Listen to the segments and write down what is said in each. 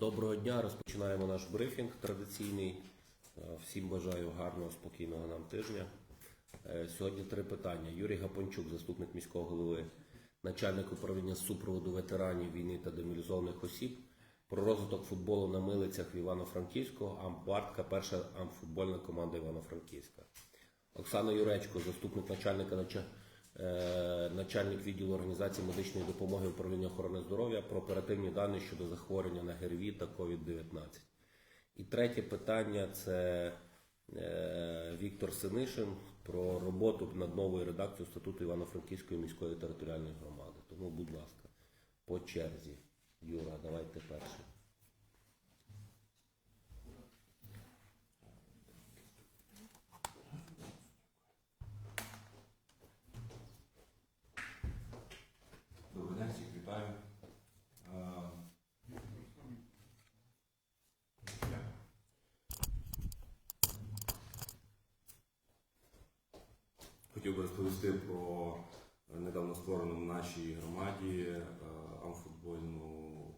Доброго дня. Розпочинаємо наш брифінг традиційний. Е, Всім бажаю гарного, спокійного нам тижня. Е, Сьогодні три питання. Юрій Гапончук, заступник міського голови, начальник управління супроводу ветеранів війни та демобілізованих осіб. Про розвиток футболу на милицях в Івано-Франківську, Амбартка, перша амфутбольна команда Івано-Франківська. Оксана Юречко, заступник начальника нача- е, начальник відділу організації медичної допомоги управління охорони здоров'я про оперативні дані щодо захворювання на ГРВІ та COVID-19. І третє питання це е, Віктор Синишин про роботу над новою редакцією статуту Івано-Франківської міської територіальної громади. Тому, будь ласка, по черзі. Юра, давайте перший. Добрий день, всіх вітаю. Е, Хотів би розповісти про недавно створену в нашій громаді е, амфутбольну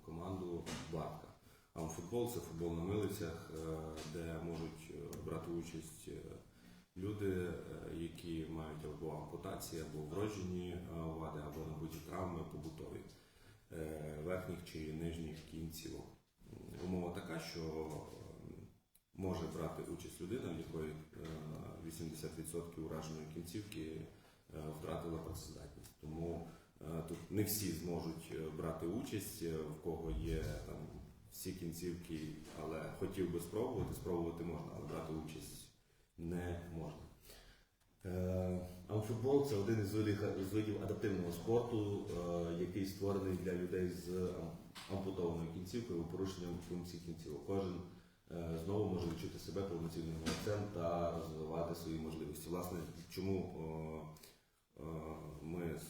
команду Батка. Амфутбол це футбол на милицях, е, де можуть е, брати участь люди, які мають або ампутації, або вроджені вади, або набуті травми побутові верхніх чи нижніх кінцівок. М, Умова така, що може брати участь людина, в якої е, 80% ураженої кінцівки втратила працездатність. Тому тут не всі зможуть е, брати участь, е, в кого є там всі кінцівки, але хотів би спробувати, спробувати можна, але брати участь не можна. Е, Амфутбол це один із видів, адаптивного спорту, е, який створений для людей з ампутованою кінцівкою, порушенням функцій кінцівок. Кожен е, знову може відчути себе повноцінним гравцем та розвивати свої можливості. Власне, чому е, е, ми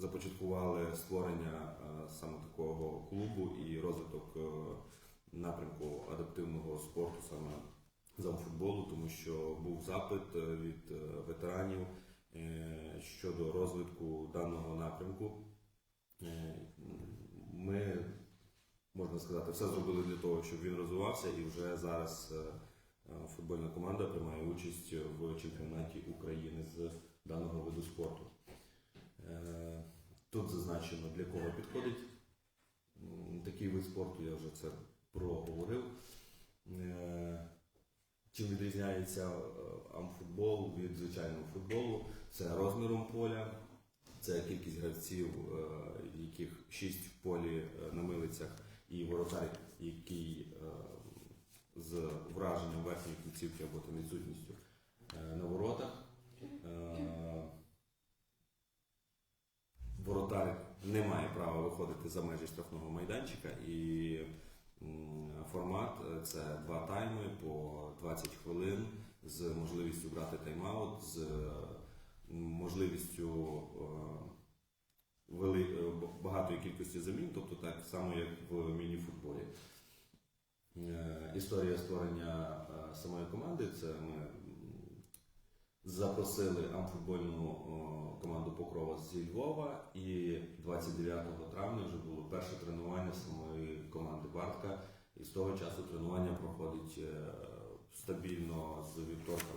започаткували створення е, саме такого клубу і розвиток е, напрямку адаптивного спорту саме з амфутболу, тому що був запит е, від ветеранів щодо розвитку даного напрямку. Ми, можна сказати, все зробили для того, щоб він розвивався, і вже зараз футбольна команда приймає участь в чемпіонаті України з даного виду спорту. Тут зазначено, для кого підходить такий вид спорту, я вже це проговорив. Е, Чим відрізняється е, амфутбол від звичайного футболу? Це розміром поля, це кількість гравців, е, яких 6 в полі на милицях, і воротар, який з враженням верхньої кінцівки або там відсутністю на воротах. Воротар не має права виходити за межі штрафного майданчика і формат е, це два тайми по 20 хвилин з можливістю брати тайм-аут, з можливістю е, вели, е, багатої кількості замін, тобто так само, як в міні-футболі. Історія створення самої команди це ми запросили амфутбольну зі Львова, і 29 травня вже було перше тренування самої команди Бартка. І з того часу тренування проходить е, стабільно з вівторка,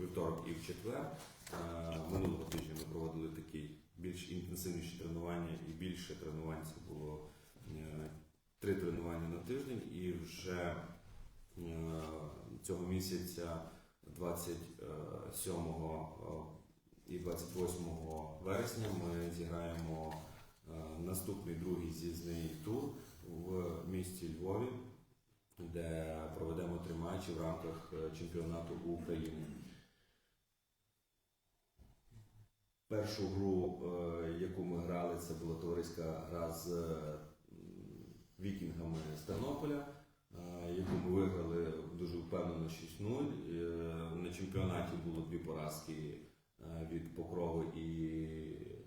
вівторок і в четвер. Е, Минулого тижня ми проводили такі більш інтенсивніші тренування і більше тренувань це було е, три тренування на тиждень, і вже цього місяця 27 і 28 вересня ми зіграємо е, наступний другий з'їзний тур в місті Львові, де проведемо три матчі в рамках е, чемпіонату України. Першу гру, е, яку ми грали, це була товариська гра з вікінгами з Тернополя, яку ми виграли дуже впевнено 6-0. Е, На чемпіонаті було дві поразки від Покрови і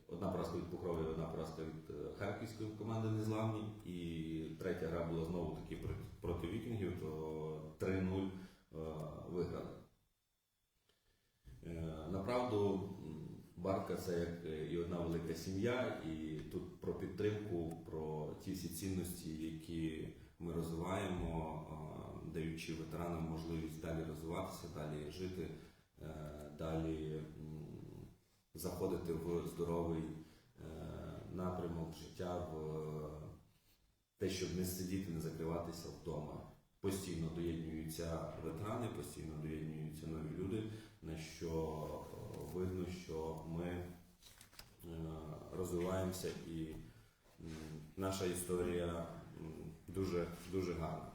одна поразка від Покрови, і одна поразка від е, харківської команди Незламні. І третя гра була знову таки проти, вікінгів, то 3-0 е, виграли. Е, Направду, Барка це як е, і одна велика сім'я, і тут про підтримку, про ті всі цінності, які ми розвиваємо, е, даючи ветеранам можливість далі розвиватися, далі жити, е, далі заходити в здоровий е, напрямок життя, в е, те, щоб не сидіти, не закриватися вдома. Постійно доєднуються ветерани, постійно доєднуються нові люди, на що е, видно, що ми розвиваємося і наша історія дуже, дуже гарна.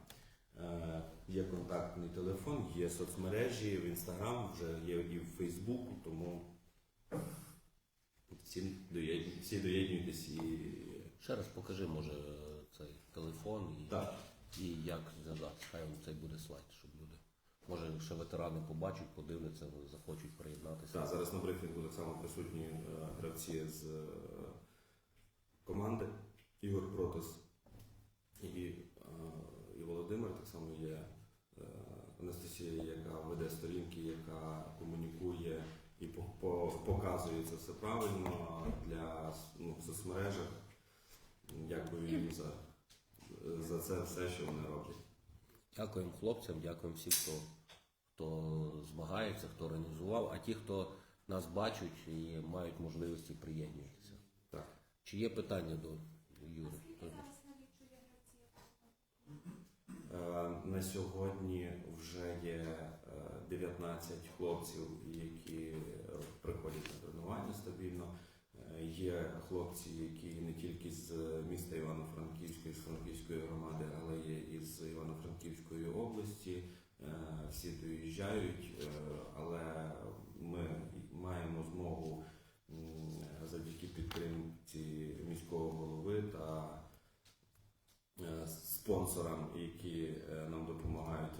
Є контактний телефон, є соцмережі, в інстаграм, вже є і в Фейсбуку, тому всі доєднуйтесь, всі доєднуйтесь і Ще раз покажи, може, цей телефон і, так. і як зв'язатися. Хай он цей буде слайд, щоб люди. Може, ще ветерани побачать, подивляться, захочуть приєднатися. Так, зараз на брифінгу так само присутні е, гравці з е, команди Ігор Протас і, е, і Володимир. Так само є е, Анастасія, яка веде сторінки, яка комунікує і по- по- показує це все правильно для ну, в соцмережах. Дякую їм за, за це все, що вони роблять. Дякуємо хлопцям, дякуємо всім, хто, хто змагається, хто організував, а ті, хто нас бачать і мають можливості приєднуйтеся. Так. Чи є питання до Юри? Е, На сьогодні вже є е, 19 хлопців, які е, приходять на тренування стабільно. Е, Є хлопці, які не тільки з міста Івано-Франківської, з Франківської громади, але є і з Івано-Франківської області. Е, Всі доїжджають, е, але ми маємо змогу завдяки підтримці міського голови та е, спонсорам, які е, нам допомагають,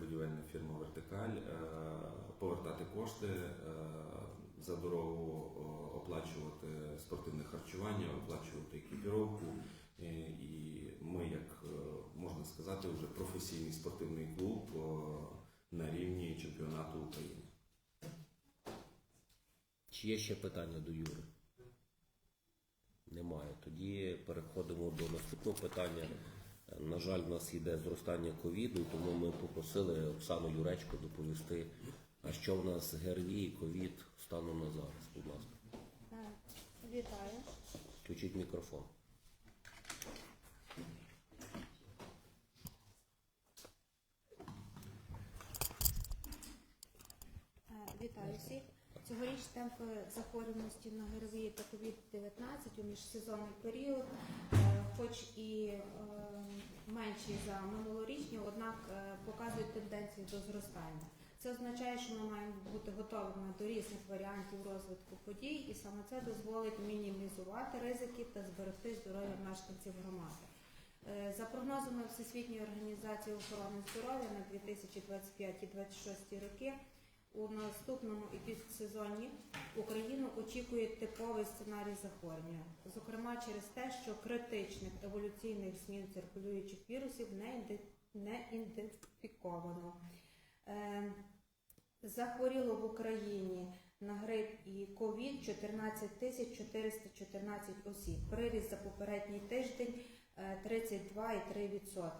будівельна фірма Вертикаль, е, повертати кошти е, за дорогу, оплачувати спортивне харчування, оплачувати екіпіровку. Е, І ми, як е, можна сказати, вже професійний спортивний клуб е, на рівні чемпіонату України. Чи є ще питання до Юри? Немає. Тоді переходимо до наступного питання. На жаль, в нас йде зростання ковіду, тому ми попросили Оксану Юречко доповісти, а що в нас ГРВІ і ковід станом на зараз. Будь ласка, Вітаю. включіть мікрофон. Е, Вітаю всіх. Цьогоріч темпи захворюваності на ГРВІ та COVID-19 у міжсезонний період, е, хоч і е, менші за минулорічні, однак е, показують тенденцію до зростання. Це означає, що ми маємо бути готовими до різних варіантів розвитку подій, і саме це дозволить мінімізувати ризики та зберегти здоров'я мешканців громади. За прогнозами Всесвітньої організації охорони здоров'я на 2025-2026 роки, у наступному епідсезоні Україну очікує типовий сценарій захворювання, зокрема через те, що критичних еволюційних змін циркулюючих вірусів не, іде- не ідентифіковано. Е, Захворіло в Україні на грип і ковід 14 тисяч 414 осіб. Приріст за попередній тиждень е, 32,3%.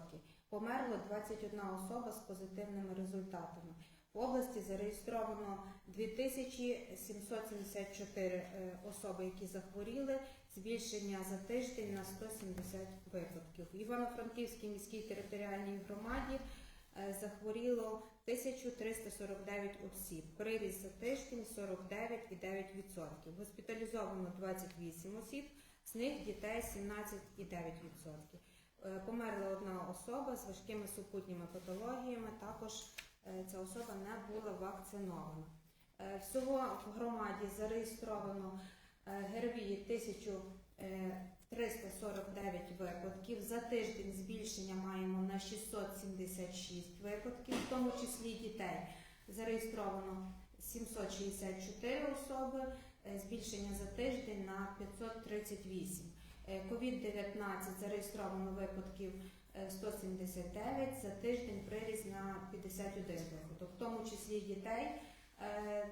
Померло 21 особа з позитивними результатами. В області зареєстровано 2774 е, особи, які захворіли, збільшення за тиждень на 170 випадків. В Івано-Франківській міській територіальній громаді е, захворіло 1349 осіб. Приріст за тиждень 49,9%. Госпіталізовано 28 осіб, з них дітей 17,9%. Е, Померла одна особа з важкими супутніми патологіями. Також ця особа не була вакцинована. Е, Всього в громаді зареєстровано е, ГРВІ 1349 випадків. За тиждень збільшення маємо на 676 випадків, в тому числі дітей. Зареєстровано 764 особи, е, збільшення за тиждень на 538. Е, COVID-19 зареєстровано випадків е, 179, за тиждень приріст на 51 випадок, в тому числі дітей е,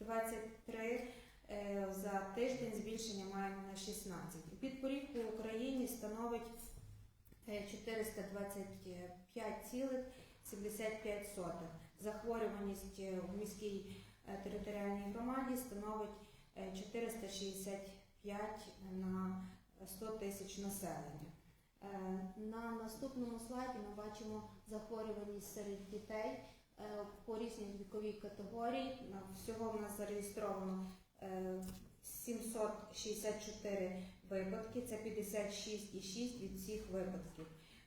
23, е, за тиждень збільшення маємо на 16. Підпоріг по Україні становить е, 425,75. Захворюваність е, в міській е, територіальній громаді становить е, 465 на 100 тисяч населення. Е, На наступному слайді ми бачимо захворюваність серед дітей е, по різній віковій категорії. Всього в нас зареєстровано е, 764 випадки, це 56,6 від всіх випадків.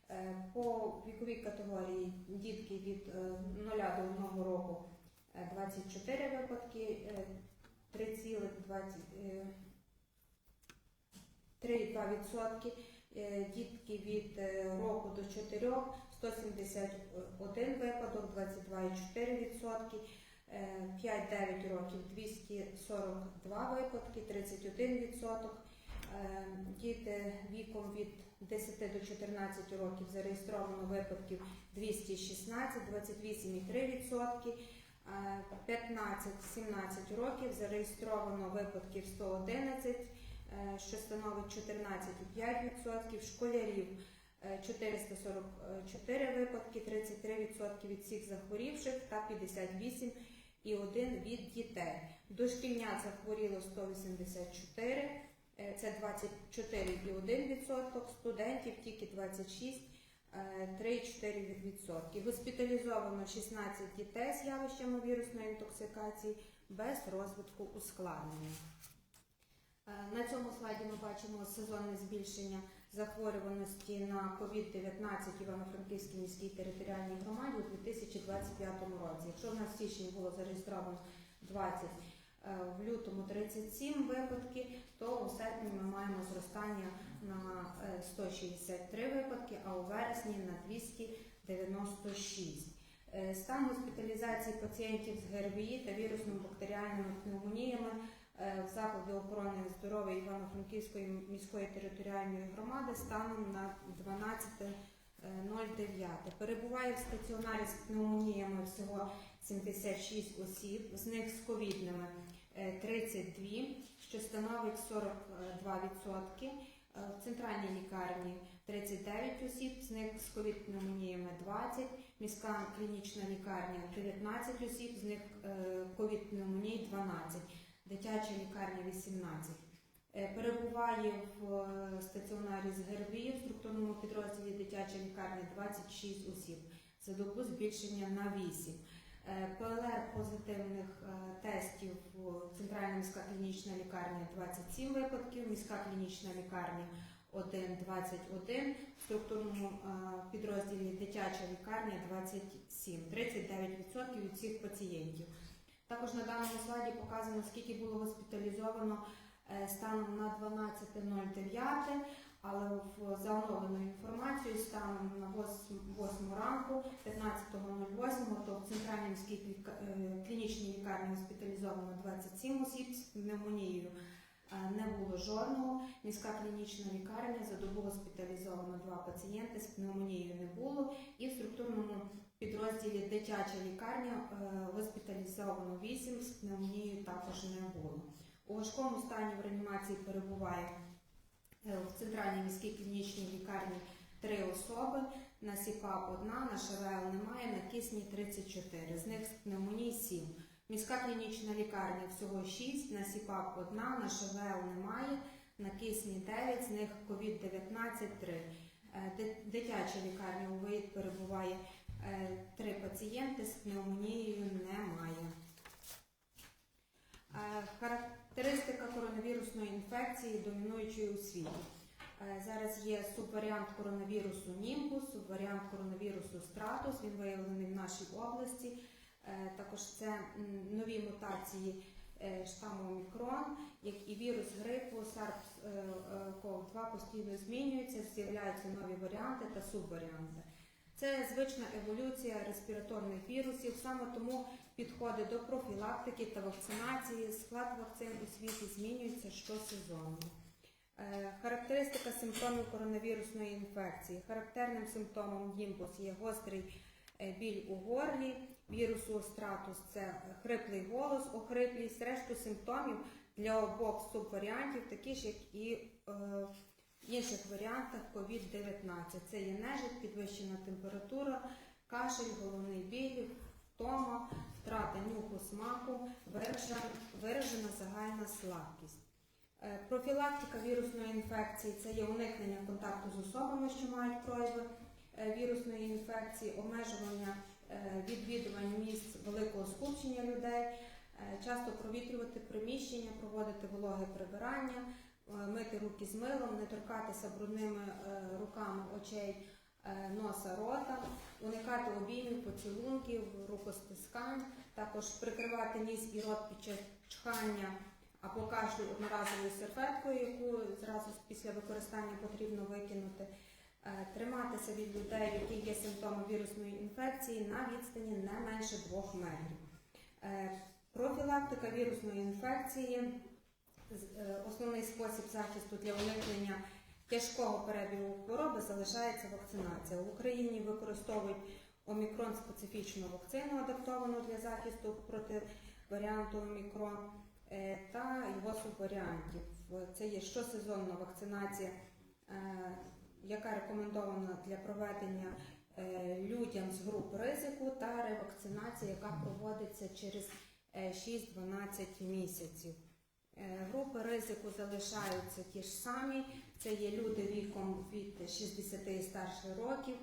Е, По віковій категорії дітки від е, 0 до 1 року е, 24 випадки, е, 3,20 е, 3,2%, е, дітки від е, року до 4 171 випадок, 22,4%, е, 5-9 років 242 випадки, 31%. Е, Діти віком від 10 до 14 років зареєстровано випадків 216, 28,3%. Е, 15-17 років зареєстровано випадків 111, е, що становить 14,5%. Школярів е, 444 випадки, 33% від всіх захворівших та 58,1% від дітей. Дошкільнят захворіло 184, е, це 24,1%, студентів тільки 26, е, 3,4%. Госпіталізовано 16 дітей з явищами вірусної інтоксикації без розвитку ускладнення. Е, На цьому слайді ми бачимо сезонне збільшення захворюваності на COVID-19 в Івано-Франківській міській територіальній громаді у 2025 році. Якщо в нас в січні було зареєстровано 20, е, в лютому 37 випадки, то у серпні ми маємо зростання на е, 163 випадки, а у вересні на 296. Е, Стан госпіталізації пацієнтів з ГРВІ та вірусними бактеріальними пневмоніями е, в закладі охорони здоров'я Івано-Франківської міської територіальної громади станом на 12.09. Перебуває в стаціонарі з пневмоніями всього 76 осіб, з них з ковідними е, 32, що становить 42%. Е, В центральній лікарні 39 осіб, з них з ковід-пневмоніями 20, міська клінічна лікарня 19 осіб, з них е, ковід-пневмоній 12, дитяча лікарня 18. Е, Перебуває в е, стаціонарі з ГРВІ в структурному підрозділі дитяча лікарня 26 осіб. За добу збільшення на 8. Е, ПЛР позитивних тестів центральна міська клінічна лікарня 27 випадків, міська клінічна лікарня 1 21, в структурному підрозділі дитяча лікарня 27, 39% від всіх пацієнтів. Також на даному слайді показано, скільки було госпіталізовано е, станом на 12.09, але за оновленою інформацією станом на 8 ранку 15.08, то в центральній міській е, клінічній лікарні госпіталізовано 27 осіб з пневмонією. е, Не було жодного. Міська клінічна лікарня за добу госпіталізовано два пацієнти з пневмонією не було. І в структурному підрозділі дитяча лікарня е, госпіталізовано 8, з пневмонією також не було. У важкому стані в реанімації перебуває е, в центральній міській клінічній лікарні три особи. На СІПАП одна, на ШВЛ немає, на кисні 34, з них пневмонії 7. Міська клінічна лікарня всього 6, на СІПАП одна, на ШВЛ немає, на кисні 9, з них COVID-19 3. Е, Дитяча лікарня у ВИїд перебуває три пацієнти з пневмонією немає. Е, Характеристика коронавірусної інфекції домінуючої у світі. Е, Зараз є субваріант коронавірусу Німбус, субваріант коронавірусу Стратус. Він виявлений в нашій області. Е, Також це нові мутації е, штаму Омікрон, як і вірус грипу, SARS-CoV-2 постійно змінюються, з'являються нові варіанти та субваріанти. Це звична еволюція респіраторних вірусів, саме тому підходи до профілактики та вакцинації, склад вакцин у світі змінюється щосезонно. Е, Характеристика симптомів коронавірусної інфекції. Характерним симптомом Німбус є гострий е, біль у горлі, вірусу стратус це хриплий голос, охриплість, решту симптомів для обох субваріантів, такі ж, як і е, інших варіантах COVID-19. Це є нежить, підвищена температура, кашель, головний біль, втома, втрата нюху смаку, виражена, виражена загальна слабкість. Е, Профілактика вірусної інфекції це є уникнення контакту з особами, що мають прояви е, вірусної інфекції, обмежування е, відвідувань місць великого скупчення людей, часто провітрювати приміщення, проводити вологе прибирання, мити руки з милом, не торкатися брудними е, руками очей, е, носа, рота, уникати обіймів, поцілунків, рукостискань, також прикривати ніс і рот під час чхання або кашлю одноразовою серветкою, яку зразу після використання потрібно викинути. Е, Триматися від людей, в яких є симптоми вірусної інфекції, на відстані не менше 2 метрів. Е, Профілактика вірусної інфекції е, основний спосіб захисту для уникнення тяжкого перебігу хвороби залишається вакцинація. В Україні використовують омікрон специфічну вакцину, адаптовану для захисту проти варіанту омікрон е, та його субваріантів. Це є щосезонна вакцинація, е, яка рекомендована для проведення е, людям з груп ризику, та ревакцинація, яка проводиться через е, 6-12 місяців. Е, Групи ризику залишаються ті ж самі. Це є люди віком від 60 і старше років,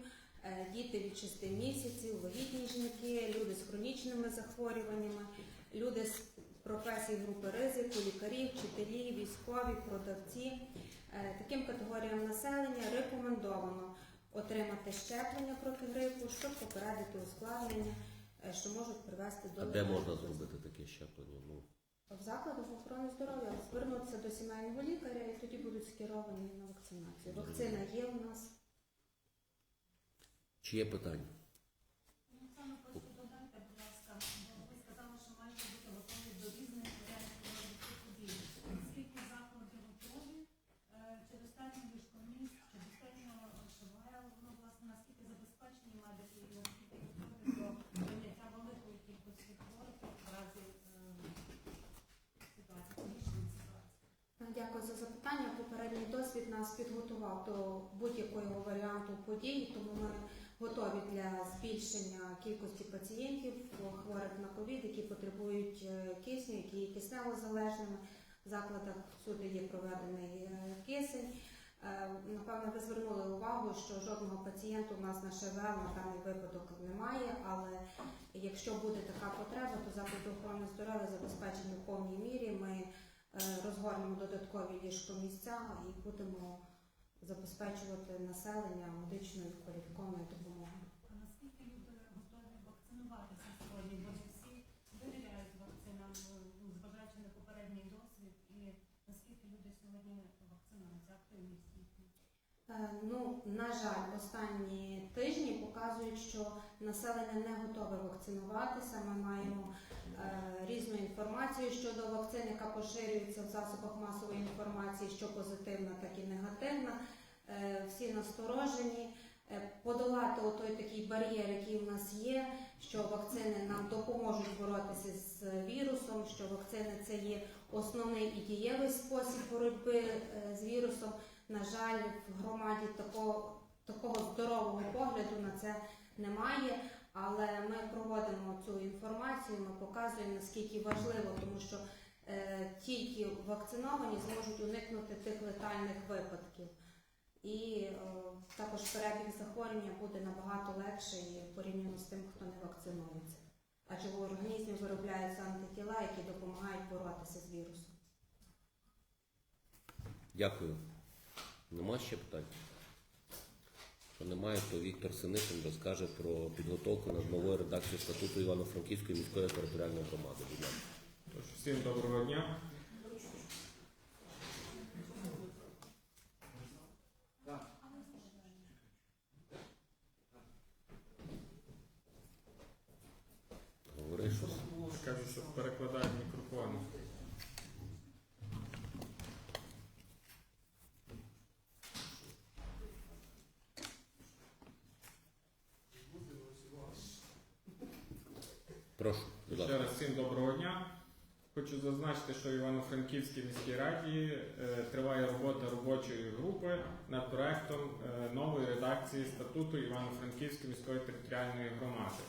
е, діти від 6 місяців, вагітні жінки, люди з хронічними захворюваннями, люди з професій групи ризику, лікарі, вчителі, військові, продавці. Е, Таким категоріям населення рекомендовано отримати щеплення проти грипу, щоб попередити ускладнення, що можуть привести до А де можна зробити таке щеплення? В закладах охорони здоров'я звернутися до сімейного лікаря і тоді будуть скеровані на вакцинацію. Вакцина є в нас. чи є питання? Оксана, просто додайте, будь ласка, бо ви сказали, що маєте бути готові до різних варіантів розвитку подій. Наскільки заходи готові, Е, чи достатньо ліжкомісць, чи достатньо ШВЛ, ну, власне, наскільки забезпечені медики і наскільки готові до прийняття великої кількості хворих в разі е, ситуації, погіршення ситуації? Дякую за запитання. Попередній досвід нас підготував до будь-якого варіанту подій, тому ми готові для збільшення кількості пацієнтів хворих на ковід, які потребують е, кисню, які є киснево-залежними. В закладах всюди є проведений е, кисень. Е, Напевно, ви звернули увагу, що жодного пацієнта у нас на ШВЛ на даний випадок немає, але якщо буде така потреба, то заклади охорони здоров'я забезпечені в повній мірі. Ми розгорнемо додаткові ліжкомісця і будемо забезпечувати населення медичною кваліфікованою допомогою. А наскільки люди готові вакцинуватися сьогодні? Бо не всі довіряють вакцинам, ну, зважаючи на попередній досвід, і наскільки люди сьогодні вакцинуються, активність їхня? Е, Ну, на жаль, останні тижні показують, що населення не готове вакцинуватися. Ми маємо е, різну інформацію щодо вакцин, яка поширюється в засобах масової інформації, що позитивна, так і негативна. Е, всі насторожені. Е, Подолати той такий бар'єр, який в нас є, що вакцини нам допоможуть боротися з вірусом, що вакцини це є основний і дієвий спосіб боротьби е, з вірусом. На жаль, в громаді такого, такого здорового погляду на це немає. Але ми проводимо цю інформацію, ми показуємо наскільки важливо, тому що е, тільки вакциновані зможуть уникнути тих летальних випадків. І е, також перебіг захворювання буде набагато легший порівняно з тим, хто не вакцинується. Адже в організмі виробляються антитіла, які допомагають боротися з вірусом. Дякую. Нема ще питань? Якщо немає, то Віктор Синикин розкаже про підготовку над новою редакцією статуту Івано-Франківської міської територіальної громади. Тож, всім доброго дня. Говори щось. Кажу, що перекладають мікрофони. Прошу, будь Ще раз всім доброго дня. Хочу зазначити, що в Івано-Франківській міській раді е, триває робота робочої групи над проектом е, нової редакції статуту Івано-Франківської міської територіальної громади.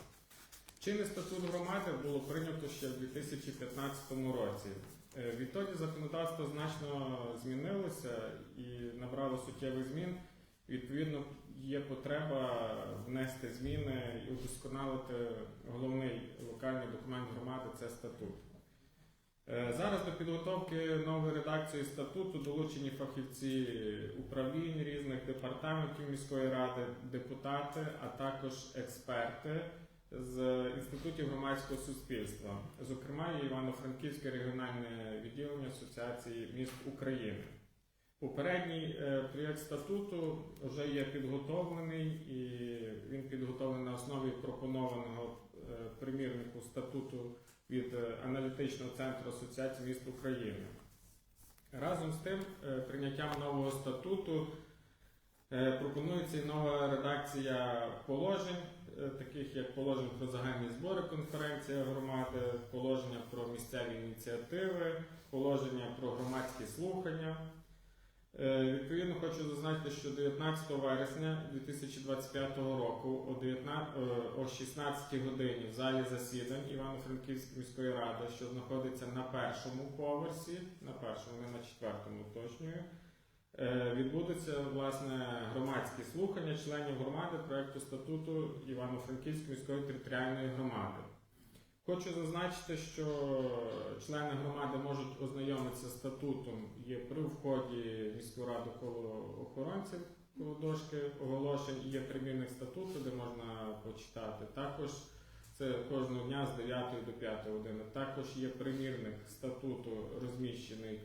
Чинний статут громади було прийнято ще в 2015 році. Е, Відтоді законодавство значно змінилося і набрало суттєвих змін. Відповідно, є потреба внести зміни і удосконалити головний локальний документ громади це статут. Е, Зараз до підготовки нової редакції статуту долучені фахівці управлінь різних департаментів міської ради, депутати, а також експерти з інститутів громадського суспільства, зокрема Івано-Франківське регіональне відділення Асоціації міст України. Попередній е, проєкт статуту вже є підготовлений і він підготовлений на основі пропонованого е, примірнику статуту від е, аналітичного центру Асоціації міст України. Разом з тим, прийняттям нового статуту пропонується і нова редакція положень, таких як положення про загальні збори конференція громади, положення про місцеві ініціативи, положення про громадські слухання. Е, Відповідно, хочу зазначити, що 19 вересня 2025 року о 19, е, 16 годині в залі засідань Івано-Франківської міської ради, що знаходиться на першому поверсі, на першому, не на четвертому, уточнюю, е, відбудуться власне громадські слухання членів громади проекту статуту Івано-Франківської міської територіальної громади. Хочу зазначити, що члени громади можуть ознайомитися статутом є при вході в міську раду коло охоронців коло дошки оголошень. і Є примірник статуту, де можна почитати. Також це кожного дня з 9 до 5 години. Також є примірник статуту розміщений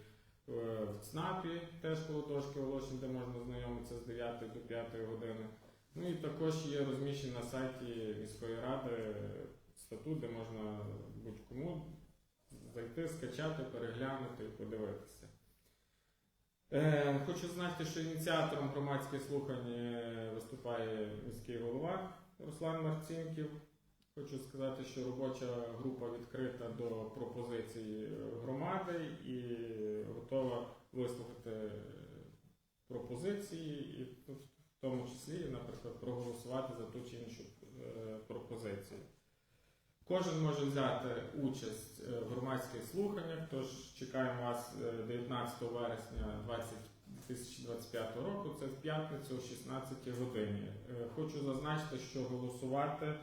е, в ЦНАПі, теж коло дошки оголошень, де можна ознайомитися з 9 до 5 години. Ну і також є розміщений на сайті міської ради статут, де можна будь-кому зайти, скачати, переглянути і подивитися. Е, хочу знати, що ініціатором громадських слухань виступає міський голова Руслан Марцінків. Хочу сказати, що робоча група відкрита до пропозицій громади і готова вислухати пропозиції, і в тому числі, наприклад, проголосувати за ту чи іншу е, пропозицію. Кожен може взяти участь е, в громадських слуханнях, тож чекаємо вас е, 19 вересня 2025 року, це в п'ятницю о 16 годині. Е, Хочу зазначити, що голосувати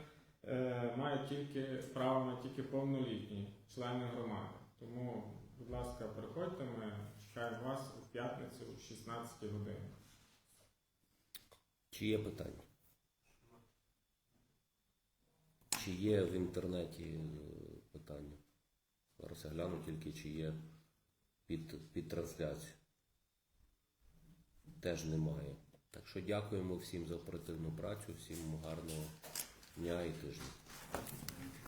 е, мають тільки право на тільки повнолітні члени громади. Тому, будь ласка, приходьте, ми чекаємо вас у п'ятницю о 16 годині. Чи є питання? Чи є в інтернеті е, питання? Зараз я гляну тільки, чи є під, під трансляцію. Теж немає. Так що дякуємо всім за оперативну працю, всім гарного дня і тижня.